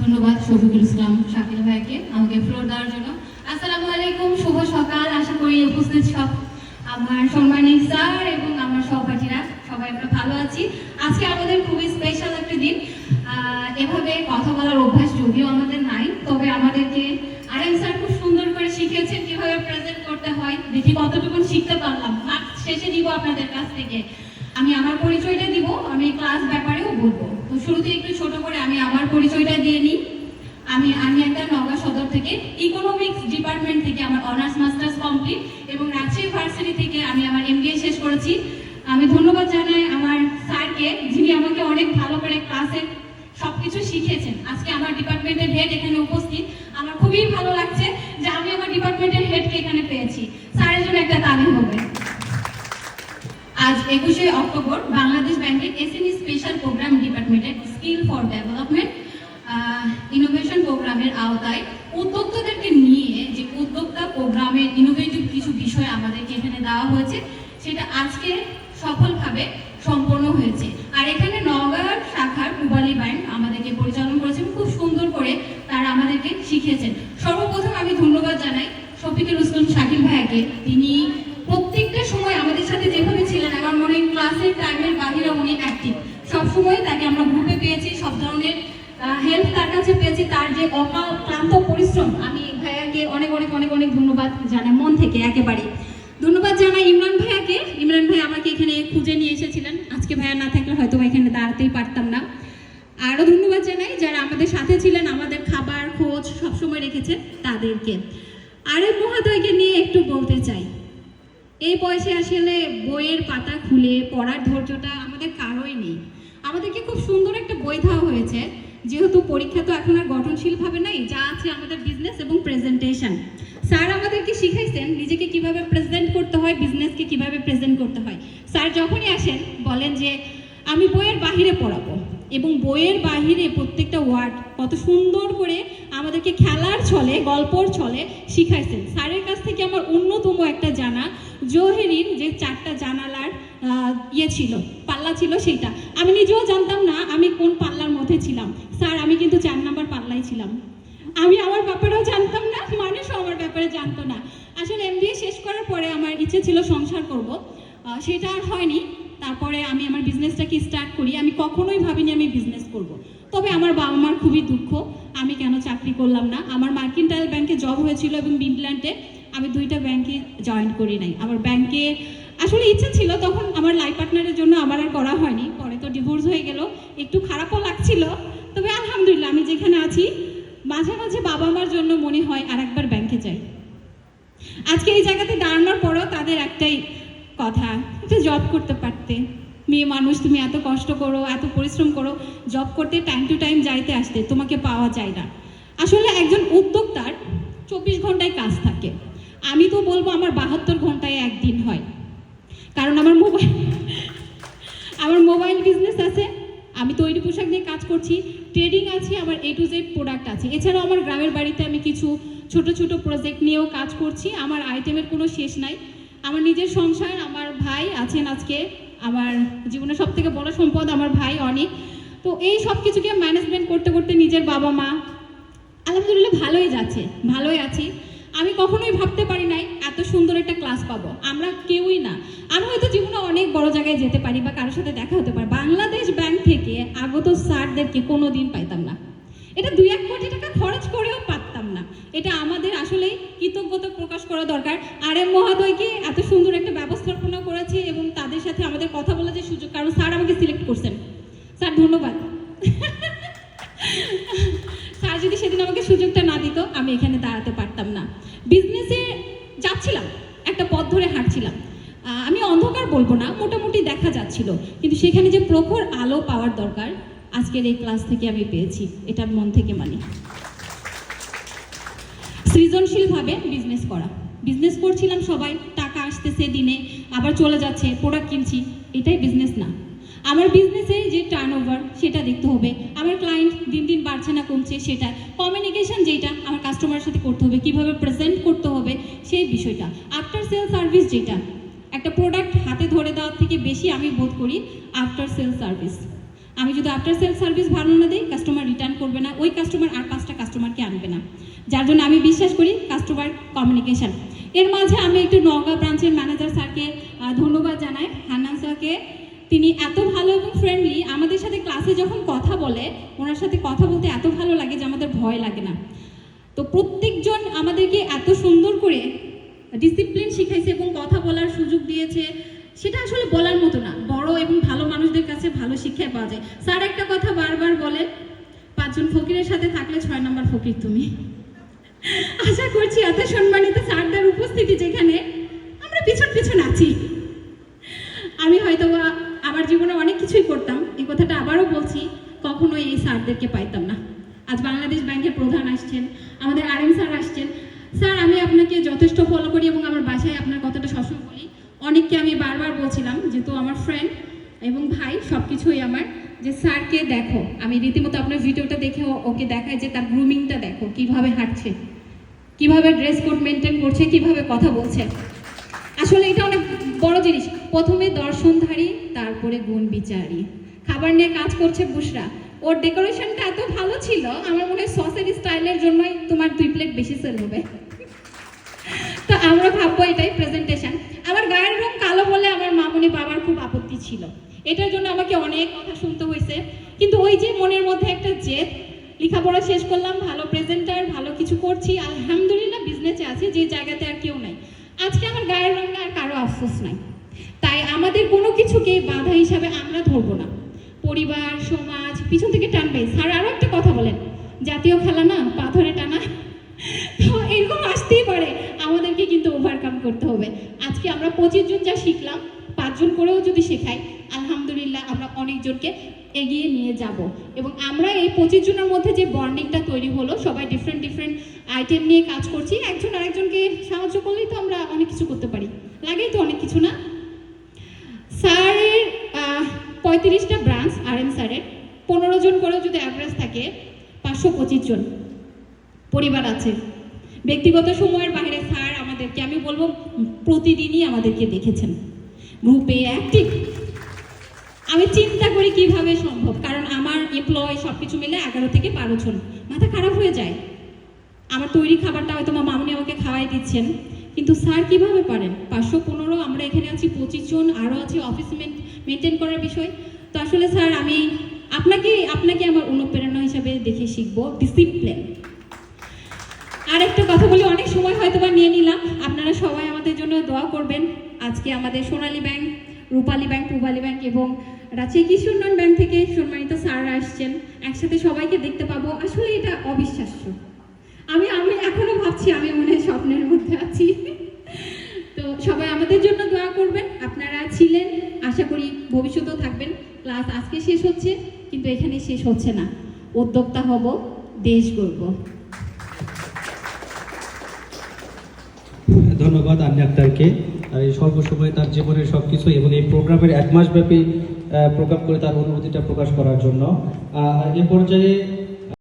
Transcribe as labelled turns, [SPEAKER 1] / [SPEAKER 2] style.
[SPEAKER 1] ধন্যবাদ, শফিকুল ইসলাম শাকিল ভাইকে আমাকে ফ্লোর দেওয়ার জন্য। আসসালামু আলাইকুম, শুভ সকাল। আশা করি উপস্থিত সব আমার সম্মানী স্যার এবং আমার সহপাঠীরা, সবাই আমরা ভালো আছি। আজকে আমাদের খুবই স্পেশাল একটা দিন। এভাবে কথা বলার অভ্যাস যদিও আমাদের নাই, তবে আমাদেরকে আরেক স্যার খুব সুন্দর করে শিখিয়েছেন কীভাবে প্রেজেন্ট করতে হয়। দেখি কতটুকু শিখতে পারলাম। শেষে দিব আপনাদের কাছ থেকে। আমি আমার পরিচয়টা দিব, আমি ক্লাস ব্যাপারেও বলব। শুরুতে একটু ছোট করে আমি আমার পরিচয়টা দিয়ে নিই। আমি আমি একটা নগা সদর থেকে ইকোনমিক্স ডিপার্টমেন্ট থেকে আমার অনার্স মাস্টার্স কমপ্লিট এবং রাজশাহী ভার্সিটি থেকে আমি আমার এমবিএ শেষ করেছি। আমি ধন্যবাদ জানাই আমার স্যারকে, যিনি আমাকে অনেক ভালো করে ক্লাসে সবকিছু শিখিয়েছেন। আজকে আমার ডিপার্টমেন্টের হেড এখানে উপস্থিত। আমার খুবই ভালো লাগছে যে আমি আমার ডিপার্টমেন্টের হেডকে এখানে পেয়েছি। স্যারের জন্য একটা তালি হবে। আজ একুশে অক্টোবর বাংলাদেশ ব্যাংকের এসএমই স্পেশাল প্রোগ্রাম ডিপার্টমেন্টের স্কিল ফর ডেভেলপমেন্ট ইনোভেশন প্রোগ্রামের আওতায় উদ্যোক্তাদেরকে নিয়ে যে উদ্যোক্তা প্রোগ্রামের ইনোভেটিভ কিছু বিষয় আমাদেরকে এখানে দেওয়া হয়েছে, সেটা আজকে সফলভাবে সম্পন্ন হয়েছে। আর এখানে নওগাঁ শাখার পূবালী ব্যাংক আমাদেরকে পরিচালনা করেছেন খুব সুন্দর করে তারা আমাদেরকে শিখিয়েছেন। সর্বপ্রথম আমি ধন্যবাদ জানাই শফিকুল ইসলাম শাকিল ভাইয়াকে। তিনি আমার মনে হয় ক্লাসের টাইমের বাহিরে উনি অ্যাক্টিভ সবসময় তাকে আমরা গ্রুপে পেয়েছি, সব ধরনের হেল্প তার কাছে পেয়েছি। তার যে অকাল ক্লান্ত পরিশ্রম, আমি ভাইয়াকে অনেক অনেক অনেক অনেক ধন্যবাদ জানাই, মন থেকে একেবারে। ধন্যবাদ জানাই ইমরান ভাইয়াকে। ইমরান ভাই আমাকে এখানে খুঁজে নিয়ে এসেছিলেন। আজকে ভাইয়া না থাকলে হয়তো এখানে দাঁড়াতেই পারতাম না। আরও ধন্যবাদ জানাই যারা আমাদের সাথে ছিলেন, আমাদের খাবার, খোঁজ সবসময় রেখেছেন তাদেরকে। আরেক মহাদয়কে নিয়ে একটু বলতে চাই। এই বয়সে আসলে বইয়ের পাতা খুলে পড়ার ধৈর্যটা আমাদের কারোই নেই। আমাদেরকে খুব সুন্দর একটা বই দেওয়া হয়েছে, যেহেতু পরীক্ষা তো এখন আর গঠনশীলভাবে নাই, যা আছে আমাদের বিজনেস এবং প্রেজেন্টেশন স্যার আমাদেরকে শিখাইছেন নিজেকে কীভাবে প্রেজেন্ট করতে হয় বিজনেসকে কীভাবে প্রেজেন্ট করতে হয়। স্যার যখনই আসেন, বলেন যে আমি বইয়ের বাহিরে পড়াবো। এবং বইয়ের বাহিরে প্রত্যেকটা ওয়ার্ড কত সুন্দর করে আমাদেরকে খেলার ছলে, গল্পর ছলে শিখাইছেন। স্যারের কাছ থেকে আমার অন্যতম একটা জানা, জোহেরির যে চারটা জানালার ইয়ে ছিল, পাল্লা ছিল সেইটা। আমি নিজেও জানতাম না আমি কোন পাল্লার মধ্যে ছিলাম। স্যার, আমি কিন্তু চার নাম্বার পাল্লায় ছিলাম। আমি আমার ব্যাপারেও জানতাম না, মানুষও আমার ব্যাপারে জানতো না। আসলে এমবিএ শেষ করার পরে আমার ইচ্ছে ছিল সংসার করব। সেটা আর হয়নি। তারপরে আমি আমার বিজনেসটাকে স্টার্ট করি। আমি কখনোই ভাবিনি আমি বিজনেস করব। তবে আমার বাবা মার খুবই দুঃখ। আমি কেন চাকরি করলাম না? আমার মার্কিনটাইল ব্যাংকে জব হয়েছিল এবং মিডল্যান্ডে আমি দুইটা ব্যাংকে জয়েন করি নাই। আমার ব্যাংকে আসলে ইচ্ছা ছিল, তখন আমার লাইফ পার্টনারের জন্য আমার আর করা হয়নি। পরে তো ডিভোর্স হয়ে গেল। একটু খারাপও লাগছিল। তবে আলহামদুলিল্লাহ, আমি যেখানে আছি, মাঝে মাঝে বাবা মার জন্য মনে হয় আর একবার ব্যাংকে যাই। আজকে এই জায়গাতে দাঁড়ানোর পরও তাদের একটাই কথা, যে জব করতে পারতে। মেয়ে মানুষ, তুমি এত কষ্ট করো, এত পরিশ্রম করো জব করতে টাইম টু টাইম যাইতে আসতে তোমাকে পাওয়া যায় না। আসলে একজন উদ্যোক্তার চব্বিশ ঘন্টায় কাজ থাকে। আমি তো বলব আমার বাহাত্তর ঘন্টায় একদিন হয়। কারণ আমার মোবাইল আমার মোবাইল বিজনেস আছে, আমি তৈরি পোশাক নিয়ে কাজ করছি ট্রেডিং আছে আমার এ টু জেড প্রোডাক্ট আছে। এছাড়াও আমার গ্রামের বাড়িতে আমি কিছু ছোট ছোট প্রজেক্ট নিয়েও কাজ করছি, আমার আইটেমের কোনো শেষ নাই। আমার নিজের সংসার, আমার ভাই আছেন আজকে, আমার জীবনের সব থেকে বড় সম্পদ আমার ভাই অনেক। তো এই সব কিছুকে ম্যানেজমেন্ট করতে করতে নিজের বাবা মা, আলহামদুলিল্লাহ ভালোই যাচ্ছে, ভালোই আছি। আমি কখনোই ভাবতে পারি নাই, এত সুন্দর একটা ক্লাস পাবো। আমরা কেউই না। আমি হয়তো জীবনে অনেক বড় জায়গায় যেতে পারি বা কারোর সাথে দেখা হতে পারে। বাংলাদেশ ব্যাংক থেকে আগত স্যারদেরকে কোনো দিন পাইতাম না। এটা দুই এক কোটি টাকা খরচ করেও না এটা আমাদের আসলেই কৃতজ্ঞতা প্রকাশ করা দরকার। আর এম মহাদয়কে এত সুন্দর একটা ব্যবস্থাপনা করেছে এবং তাদের সাথে আমাদের কথা বলার যে সুযোগ, কারণ স্যার আমাকে সিলেক্ট করছেন। স্যার, ধন্যবাদ। স্যার যদি সেদিন আমাকে সুযোগটা না দিত, আমি এখানে দাঁড়াতে পারতাম না। বিজনেসে যাচ্ছিলাম, একটা পথ ধরে হাঁটছিলাম। আমি অন্ধকার বলব না, মোটামুটি দেখা যাচ্ছিল। কিন্তু সেখানে যে প্রখর আলো পাওয়ার দরকার, আজকের এই ক্লাস থেকে আমি পেয়েছি। এটা মন থেকে মানি। সৃজনশীলভাবে বিজনেস করা। বিজনেস করছিলাম সবাই, টাকা আসতেছে দিনে, আবার চলে যাচ্ছে প্রোডাক্ট কিনছি, এটাই বিজনেস না। আমার বিজনেসে যে টার্ন ওভার সেটা দেখতে হবে। আমার ক্লায়েন্ট দিন দিন বাড়ছে না, কমছে, সেটা। কমিউনিকেশন যেটা, আমার কাস্টমারের সাথে করতে হবে, কীভাবে প্রেজেন্ট করতে হবে, সেই বিষয়টা। আফটার সেল সার্ভিস যেটা, একটা প্রোডাক্ট হাতে ধরে দেওয়ার থেকে বেশি আমি বোধ করি আফটার সেল সার্ভিস আমি যদি আফটার সেল সার্ভিস ভালো না দিই কাস্টমার রিটার্ন করবে না, ওই কাস্টমার আর পাঁচটা যার জন্য আমি বিশ্বাস করি কাস্টমার কমিউনিকেশন এর মাঝে আমি একটু নওগাঁ ব্রাঞ্চের ম্যানেজার স্যারকে ধন্যবাদ জানাই। হান্নান স্যারকে। তিনি এত ভালো এবং ফ্রেন্ডলি আমাদের সাথে ক্লাসে যখন কথা বলে, ওনার সাথে কথা বলতে এত ভালো লাগে যে আমাদের ভয় লাগে না। তো প্রত্যেকজন আমাদেরকে এত সুন্দর করে ডিসিপ্লিন শিখাইছে এবং কথা বলার সুযোগ দিয়েছে, সেটা আসলে বলার মতো না। বড় এবং ভালো মানুষদের কাছে ভালো শিক্ষায় পাওয়া যায়। স্যার একটা কথা বারবার বলেন পাঁচজন ফকিরের সাথে থাকলে ছয় নম্বর ফকির তুমি। আশা করছি এত সম্মানিত স্যারদের উপস্থিতি যেখানে আমরা পিছন পিছন আছি। আমি হয়তো আমার জীবনে অনেক কিছুই করতাম এই কথাটা আবারও বলছি, কখনোই এই স্যারদেরকে পাইতাম না। আজ বাংলাদেশ ব্যাংকের প্রধান আসছেন, আমাদের আরএম স্যার আসছেন। স্যার, আমি আপনাকে যথেষ্ট ফলো করি এবং আমার বাসায় আপনার কথাটা সবসময় বলি। অনেককে আমি বারবার বলছিলাম যেহেতু আমার ফ্রেন্ড এবং ভাই সব কিছুই আমার, যে স্যারকে দেখো। আমি রীতিমতো আপনার ভিডিওটা দেখে ওকে দেখাই যে তার গ্রুমিংটা দেখো, কীভাবে হাঁটছে। কীভাবে ড্রেস কোড মেনটেন করছে, কীভাবে কথা বলছে। আসলে এটা অনেক বড় জিনিস। প্রথমে দর্শনধারী, তারপরে গুণ বিচারী। খাবার নিয়ে কাজ করছে বুসরা। ওর ডেকোরেশনটা এত ভালো ছিল, আমার মনে হয় সসের স্টাইলের জন্যই তোমার দুই প্লেট বেশি সেল হবে। তো আমরা ভাববো এটাই প্রেজেন্টেশন আমার গায়ের রং কালো বলে আমার মামুনি বাবার খুব আপত্তি ছিল। এটার জন্য আমাকে অনেক কথা শুনতে হয়েছে। কিন্তু ওই যে মনের মধ্যে একটা জেদ লেখাপড়া শেষ করলাম, ভালো প্রেজেন্টার ভালো কিছু করছি, আলহামদুলিল্লাহ বিজনেসে আছে, যে জায়গাতে আর কেউ নাই। আজকে আমার গায়ের রঙে আর কারও আফসোস নাই। তাই আমাদের কোনো কিছুকে বাধা হিসাবে আমরা ধরবো না। পরিবার, সমাজ, পিছন থেকে টানবে। স্যার আরও একটা কথা বলেন। জাতীয় খেলা না পাথরে টানা তো এরকম আসতেই পারে আমাদেরকে কিন্তু ওভারকাম করতে হবে আজকে আমরা পঁচিশ জন যা শিখলাম পাঁচজন করেও যদি শেখাই আলহামদুলিল্লাহ, আমরা অনেকজনকে এগিয়ে নিয়ে যাব। এবং আমরা এই পঁচিশ জনের মধ্যে যে বন্ডিংটা তৈরি হলো, সবাই ডিফারেন্ট ডিফারেন্ট আইটেম নিয়ে কাজ করছি। একজন আরেকজনকে সাহায্য করলেই তো আমরা অনেক কিছু করতে পারি। লাগেই তো অনেক কিছু না? স্যারের পঁয়ত্রিশটা ব্রাঞ্চ আর এম স্যারের। পনেরো জন করেও যদি অ্যাভারেজ থাকে, পাঁচশো পঁচিশ জন পরিবার আছে। ব্যক্তিগত সময়ের বাইরে স্যার আমাদেরকে, আমি বলব, প্রতিদিনই আমাদেরকে দেখেছেন। গ্রুপে অ্যাক্টিভ আমি চিন্তা করি কীভাবে সম্ভব, কারণ আমার এমপ্লয় সব কিছু মিলে এগারো থেকে বারো জন। মাথা খারাপ হয়ে যায়। আমার তৈরি খাবারটা হয়তো আমার মামনি আমাকে খাওয়াই দিচ্ছেন, কিন্তু স্যার কীভাবে পারেন? পাঁচশো পনেরো, আমরা এখানে আছি পঁচিশ জন আরও আছে অফিস মেনটেন করার বিষয়। তো আসলে স্যার, আমি আপনাকে আপনাকে আমার অনুপ্রেরণা হিসাবে দেখে শিখব ডিসিপ্লিন আর একটা কথা বলি, অনেক সময় হয়তো বা নিয়ে নিলাম। আপনারা সবাই আমাদের জন্য দোয়া করবেন। আজকে আমাদের Sonali bank Rupali bank, Pubali bank এবং রাজশাহী কৃষি উন্নয়ন ব্যাংক থেকে সম্মানিত স্যাররা আসছেন। একসাথে সবাইকে দেখতে পাবো। আসলে এটা অবিশ্বাস্য। আমি আমি এখনও ভাবছি, আমি মনে হয় স্বপ্নের মধ্যে আছি। তো সবাই আমাদের জন্য দোয়া করবেন। আপনারা ছিলেন, আশা করি ভবিষ্যতেও থাকবেন। ক্লাস আজকে শেষ হচ্ছে, কিন্তু এখানে শেষ হচ্ছে না। উদ্যোক্তা হব, দেশ গড়ব।
[SPEAKER 2] ধন্যবাদ আন্নি আক্তারকে আর এই স্বল্প সময়ে তার জীবনের সব কিছু এবং এই প্রোগ্রামের এক মাস ব্যাপী প্রোগ্রাম করে তার অনুভূতিটা প্রকাশ করার জন্য। এ পর্যায়ে